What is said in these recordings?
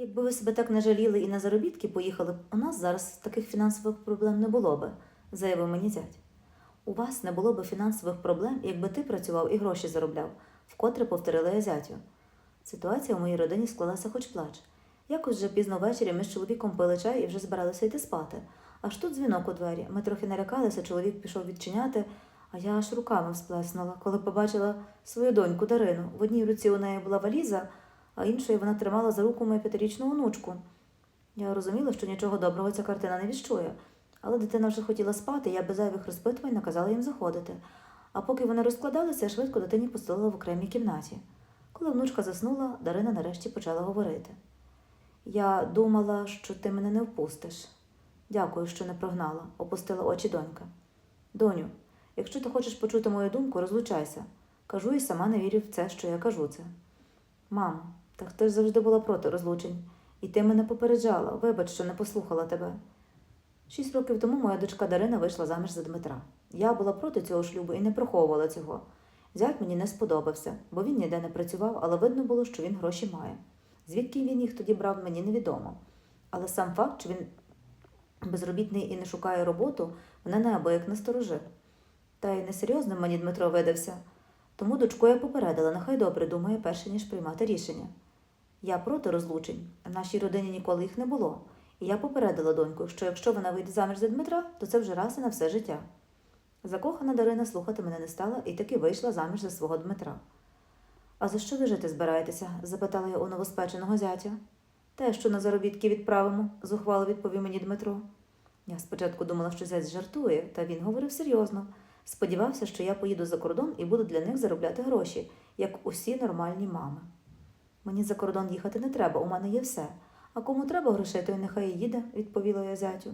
Якби ви себе так не жаліли і на заробітки поїхали б, у нас зараз таких фінансових проблем не було би, заявив мені зять. У вас не було б фінансових проблем, якби ти працював і гроші заробляв, вкотре повторила я зятю. Ситуація в моїй родині склалася хоч плач. Якось вже пізно ввечері ми з чоловіком пили чай і вже збиралися йти спати. Аж тут дзвінок у двері. Ми трохи налякалися, чоловік пішов відчиняти, а я аж руками всплеснула, коли побачила свою доньку Дарину. В одній руці у неї була валіза, а іншою вона тримала за руку мою п'ятирічну онучку. Я розуміла, що нічого доброго ця картина не віщує, але дитина вже хотіла спати, я без зайвих розпитувань наказала їм заходити. А поки вони розкладалися, я швидко дитині постелила в окремій кімнаті. Коли внучка заснула, Дарина нарешті почала говорити. Я думала, що ти мене не впустиш. Дякую, що не прогнала, опустила очі донька. Доню, якщо ти хочеш почути мою думку, розлучайся. Кажу і сама не вірю в це, що я кажу це. Мамо, так ти ж завжди була проти розлучень, і ти мене попереджала, вибач, що не послухала тебе. Шість років тому моя дочка Дарина вийшла заміж за Дмитра. Я була проти цього шлюбу і не приховувала цього. Зять мені не сподобався, бо він ніде не працював, але видно було, що він гроші має. Звідки він їх тоді брав, мені невідомо. Але сам факт, що він безробітний і не шукає роботу, мене неабияк насторожив. Та й несерйозним мені Дмитро видався. Тому дочку я попередила, нехай добре думає, перше ніж приймати рішення. Я проти розлучень, в нашій родині ніколи їх не було. І я попередила доньку, що якщо вона вийде заміж за Дмитра, то це вже раз і на все життя. Закохана Дарина слухати мене не стала і таки вийшла заміж за свого Дмитра. А за що ви жити збираєтеся? запитала я у новоспеченого зятя. Те, що на заробітки відправимо, зухвало відповів мені Дмитро. Я спочатку думала, що зять жартує, та він говорив серйозно. Сподівався, що я поїду за кордон і буду для них заробляти гроші, як усі нормальні мами. Мені за кордон їхати не треба, у мене є все. А кому треба грошей, то й нехай їде, відповіла я зятю.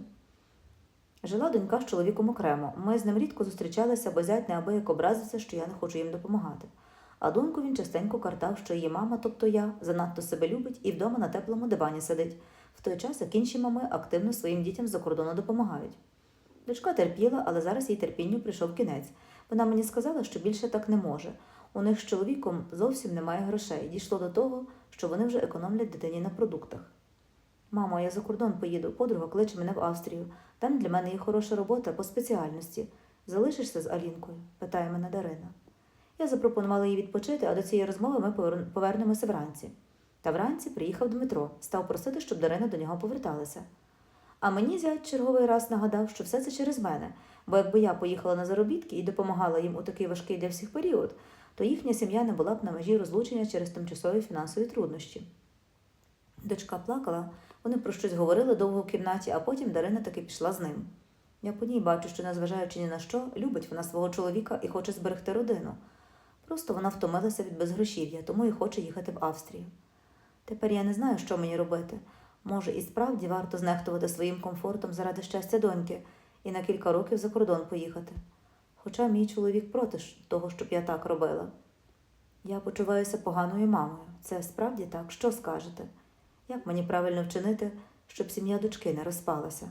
Жила донька з чоловіком окремо. Ми з ним рідко зустрічалися, бо зять неабияк образився, що я не хочу їм допомагати. А доньку він частенько картав, що її мама, тобто я, занадто себе любить і вдома на теплому дивані сидить, в той час як інші мами активно своїм дітям за кордону допомагають. Дочка терпіла, але зараз їй терпінню прийшов кінець. Вона мені сказала, що більше так не може. У них з чоловіком зовсім немає грошей. Дійшло до того, що вони вже економлять дитині на продуктах. Мамо, я за кордон поїду, подруга кличе мене в Австрію. Там для мене є хороша робота по спеціальності. Залишишся з Алінкою? питає мене Дарина. Я запропонувала їй відпочити, а до цієї розмови ми повернемося вранці. Та вранці приїхав Дмитро, став просити, щоб Дарина до нього поверталася. А мені зять черговий раз нагадав, що все це через мене, бо якби я поїхала на заробітки і допомагала їм у такий важкий для всіх період, то їхня сім'я не була б на межі розлучення через тимчасові фінансові труднощі. Дочка плакала, вони про щось говорили довго в кімнаті, а потім Дарина таки пішла з ним. Я по ній бачу, що, незважаючи ні на що, любить вона свого чоловіка і хоче зберегти родину. Просто вона втомилася від безгрошів'я, тому і хоче їхати в Австрію. Тепер я не знаю, що мені робити. Може, і справді варто знехтувати своїм комфортом заради щастя доньки і на кілька років за кордон поїхати. Хоча мій чоловік проти того, щоб я так робила. Я почуваюся поганою мамою. Це справді так? Що скажете? Як мені правильно вчинити, щоб сім'я дочки не розпалася?